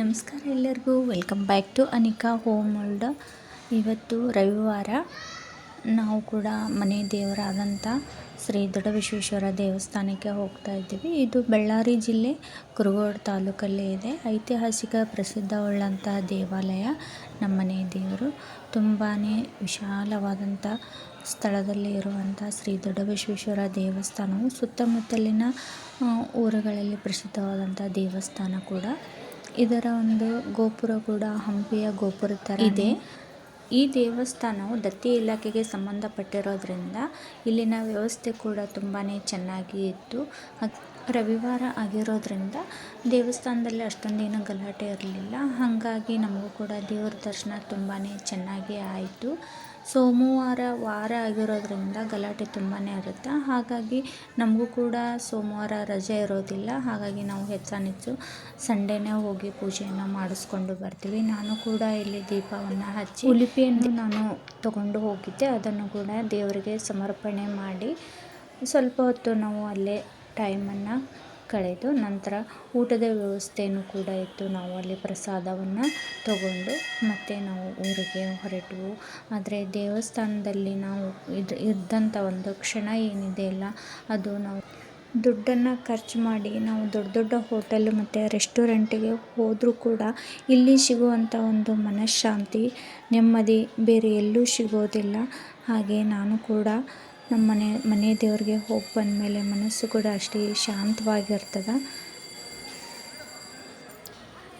ನಮಸ್ಕಾರ ಎಲ್ಲರಿಗೂ. Welcome back to Anika home world ಇವತ್ತು ರವಿವಾರ. ನಾವು ಕೂಡ ಮನೆ ದೇವರಾದಂಥ ಶ್ರೀ ದೊಡ್ಡಬಸವೇಶ್ವರ ದೇವಸ್ಥಾನಕ್ಕೆ ಹೋಗ್ತಾ ಇದ್ದೀವಿ. ಇದು ಬಳ್ಳಾರಿ ಜಿಲ್ಲೆ, ಕುರುಗೋಡು ತಾಲೂಕಲ್ಲಿ ಇದೆ. ಐತಿಹಾಸಿಕ ಪ್ರಸಿದ್ಧವುಳ್ಳಂತಹ ದೇವಾಲಯ ನಮ್ಮ ಮನೆ ದೇವರು. ತುಂಬಾ ವಿಶಾಲವಾದಂಥ ಸ್ಥಳದಲ್ಲಿ ಇರುವಂಥ ಶ್ರೀ ದೊಡ್ಡಬಸವೇಶ್ವರ ದೇವಸ್ಥಾನವು ಸುತ್ತಮುತ್ತಲಿನ ಊರುಗಳಲ್ಲಿ ಪ್ರಸಿದ್ಧವಾದಂಥ ದೇವಸ್ಥಾನ ಕೂಡ. ಇದರ ಒಂದು ಗೋಪುರ ಕೂಡ ಹಂಪಿಯ ಗೋಪುರ ತರ ಇದೆ. ಈ ದೇವಸ್ಥಾನವು ದತ್ತಿ ಇಲಾಖೆಗೆ ಸಂಬಂಧಪಟ್ಟಿರೋದ್ರಿಂದ ಇಲ್ಲಿನ ವ್ಯವಸ್ಥೆ ಕೂಡ ತುಂಬಾ ಚೆನ್ನಾಗಿ ಇತ್ತು. ರವಿವಾರ ಆಗಿರೋದ್ರಿಂದ ದೇವಸ್ಥಾನದಲ್ಲಿ ಅಷ್ಟೊಂದೇನು ಗಲಾಟೆ ಇರಲಿಲ್ಲ. ಹಾಗಾಗಿ ನಮಗೂ ಕೂಡ ದೇವ್ರ ದರ್ಶನ ತುಂಬಾ ಚೆನ್ನಾಗಿ ಆಯಿತು. ಸೋಮವಾರ ವಾರ ಆಗಿರೋದ್ರಿಂದ ಗಲಾಟೆ ತುಂಬಾ ಇರುತ್ತೆ. ಹಾಗಾಗಿ ನಮಗೂ ಕೂಡ ಸೋಮವಾರ ರಜೆ ಇರೋದಿಲ್ಲ. ಹಾಗಾಗಿ ನಾವು ಹೆಚ್ಚಾನೆಚ್ಚು ಸಂಡೇನೇ ಹೋಗಿ ಪೂಜೆಯನ್ನು ಮಾಡಿಸ್ಕೊಂಡು ಬರ್ತೀವಿ. ನಾನು ಕೂಡ ಇಲ್ಲಿ ದೀಪವನ್ನು ಹಚ್ಚಿ ಉಲಿಪಿಯನ್ನು ನಾನು ತಗೊಂಡು ಹೋಗಿದ್ದೆ. ಅದನ್ನು ಕೂಡ ದೇವರಿಗೆ ಸಮರ್ಪಣೆ ಮಾಡಿ ಸ್ವಲ್ಪ ಹೊತ್ತು ನಾವು ಅಲ್ಲೇ ಟೈಮನ್ನು ಕಳೆದು ನಂತರ ಊಟದ ವ್ಯವಸ್ಥೆಯೂ ಕೂಡ ಇತ್ತು. ನಾವು ಅಲ್ಲಿ ಪ್ರಸಾದವನ್ನು ತಗೊಂಡು ಮತ್ತೆ ನಾವು ಊರಿಗೆ ಹೊರಟವು. ಆದರೆ ದೇವಸ್ಥಾನದಲ್ಲಿ ನಾವು ಇದು ಇದ್ದಂಥ ಒಂದು ಕ್ಷಣ ಏನಿದೆ ಅಲ್ಲ, ಅದು ನಾವು ದುಡ್ಡನ್ನು ಖರ್ಚು ಮಾಡಿ ನಾವು ದೊಡ್ಡ ದೊಡ್ಡ ಹೋಟೆಲ್ ಮತ್ತು ರೆಸ್ಟೋರೆಂಟಿಗೆ ಹೋದರೂ ಕೂಡ ಇಲ್ಲಿ ಸಿಗುವಂಥ ಒಂದು ಮನಃಶಾಂತಿ ನೆಮ್ಮದಿ ಬೇರೆ ಎಲ್ಲೂ ಸಿಗೋದಿಲ್ಲ. ಹಾಗೆ ನಾನು ಕೂಡ ನಮ್ಮ ಮನೆ ಮನೆ ದೇವ್ರಿಗೆ ಹೋಗಿ ಬಂದಮೇಲೆ ಮನಸ್ಸು ಕೂಡ ಅಷ್ಟೇ ಶಾಂತವಾಗಿರ್ತದೆ.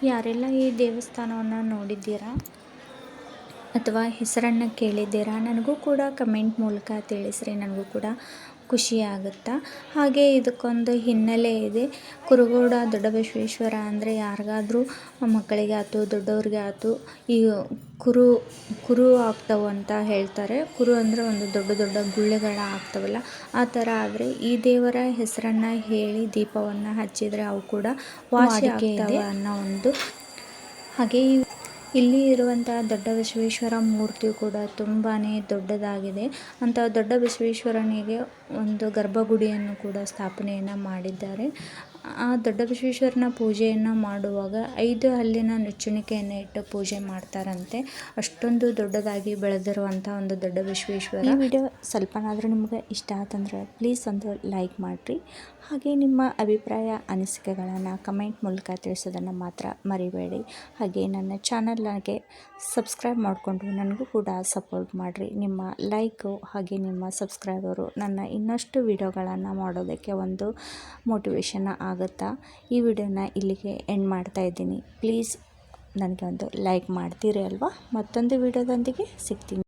ಯಾರೆಲ್ಲ ಈ ದೇವಸ್ಥಾನವನ್ನು ನೋಡಿದ್ದೀರಾ? ಅಥವಾ ಹೆಸರನ್ನು ಕೇಳಿದ್ದೀರಾ ನನಗೂ ಕೂಡ ಕಮೆಂಟ್ ಮೂಲಕ ತಿಳಿಸ್ರಿ ನನಗೂ ಕೂಡ ಖುಷಿ ಆಗುತ್ತೆ? ಹಾಗೆ ಇದಕ್ಕೊಂದು ಹಿನ್ನೆಲೆ ಇದೆ ಕುರುಗೋಡ ದೊಡ್ಡಬಸವೇಶ್ವರ ಅಂದರೆ ಯಾರಿಗಾದ್ರೂ ಮಕ್ಕಳಿಗೆ ಆಯ್ತು ದೊಡ್ಡವ್ರಿಗೆ ಆಯ್ತು ಈ ಕುರು ಕುರು ಆಗ್ತವೆ ಅಂತ ಹೇಳ್ತಾರೆ. ಕುರು ಅಂದರೆ ಒಂದು ದೊಡ್ಡ ದೊಡ್ಡ ಗುಳ್ಳೆಗಳ ಆಗ್ತವಲ್ಲ ಆ ಥರ ಆದರೆ ಈ ದೇವರ ಹೆಸರನ್ನು ಹೇಳಿ ದೀಪವನ್ನು ಹಚ್ಚಿದರೆ ಅವು ಕೂಡ ವಾಸಿ ಆಗ್ತವೆ ಅನ್ನೋ ಒಂದು ಹಾಗೆ ಇಲ್ಲಿ ಇರುವಂತಹ ದೊಡ್ಡ ಬಸವೇಶ್ವರ ಮೂರ್ತಿ ಕೂಡ ತುಂಬಾನೇ ದೊಡ್ಡದಾಗಿದೆ. ಅಂತ ದೊಡ್ಡ ಬಸವೇಶ್ವರನಿಗೆ ಒಂದು ಗರ್ಭಗುಡಿಯನ್ನು ಕೂಡ ಸ್ಥಾಪನೆಯನ್ನು ಮಾಡಿದ್ದಾರೆ. ಆ ದೊಡ್ಡ ಬಸವೇಶ್ವರನ ಪೂಜೆಯನ್ನು ಮಾಡುವಾಗ ಐದು ಹಲ್ಲಿನ ನುಚ್ಚುಣಿಕೆಯನ್ನು ಇಟ್ಟು ಪೂಜೆ ಮಾಡ್ತಾರಂತೆ. ಅಷ್ಟೊಂದು ದೊಡ್ಡದಾಗಿ ಬೆಳೆದಿರುವಂಥ ಒಂದು ದೊಡ್ಡ ಬಸವೇಶ್ವರ. ಈ ವಿಡಿಯೋ ಸ್ವಲ್ಪನಾದರೂ ನಿಮ್ಗೆ ಇಷ್ಟ ಆತಂದ್ರೆ ಪ್ಲೀಸ್ ಒಂದು ಲೈಕ್ ಮಾಡಿರಿ. ಹಾಗೆ ನಿಮ್ಮ ಅಭಿಪ್ರಾಯ, ಅನಿಸಿಕೆಗಳನ್ನು ಕಮೆಂಟ್ ಮೂಲಕ ತಿಳಿಸೋದನ್ನು ಮಾತ್ರ ಮರಿಬೇಡಿ. ಹಾಗೆ ನನ್ನ ಚಾನಲ್ಗೆ ಸಬ್ಸ್ಕ್ರೈಬ್ ಮಾಡಿಕೊಂಡು ನನಗೂ ಕೂಡ ಸಪೋರ್ಟ್ ಮಾಡಿರಿ. ನಿಮ್ಮ ಲೈಕು ಹಾಗೆ ನಿಮ್ಮ ಸಬ್ಸ್ಕ್ರೈಬರು ನನ್ನ ಇನ್ನಷ್ಟು ವಿಡಿಯೋಗಳನ್ನು ಮಾಡೋದಕ್ಕೆ ಒಂದು ಮೋಟಿವೇಶನ್ ಆಗುತ್ತಾ? ಈ ವಿಡಿಯೋನ ಇಲ್ಲಿಗೆ ಎಂಡ್ ಮಾಡ್ತಾ ಇದ್ದೀನಿ. ಪ್ಲೀಸ್ ನನಗೆ ಒಂದು ಲೈಕ್ ಮಾಡ್ತೀರಿ ಅಲ್ವಾ? ಮತ್ತೊಂದು ವಿಡಿಯೋದೊಂದಿಗೆ ಸಿಗ್ತೀನಿ.